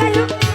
যায়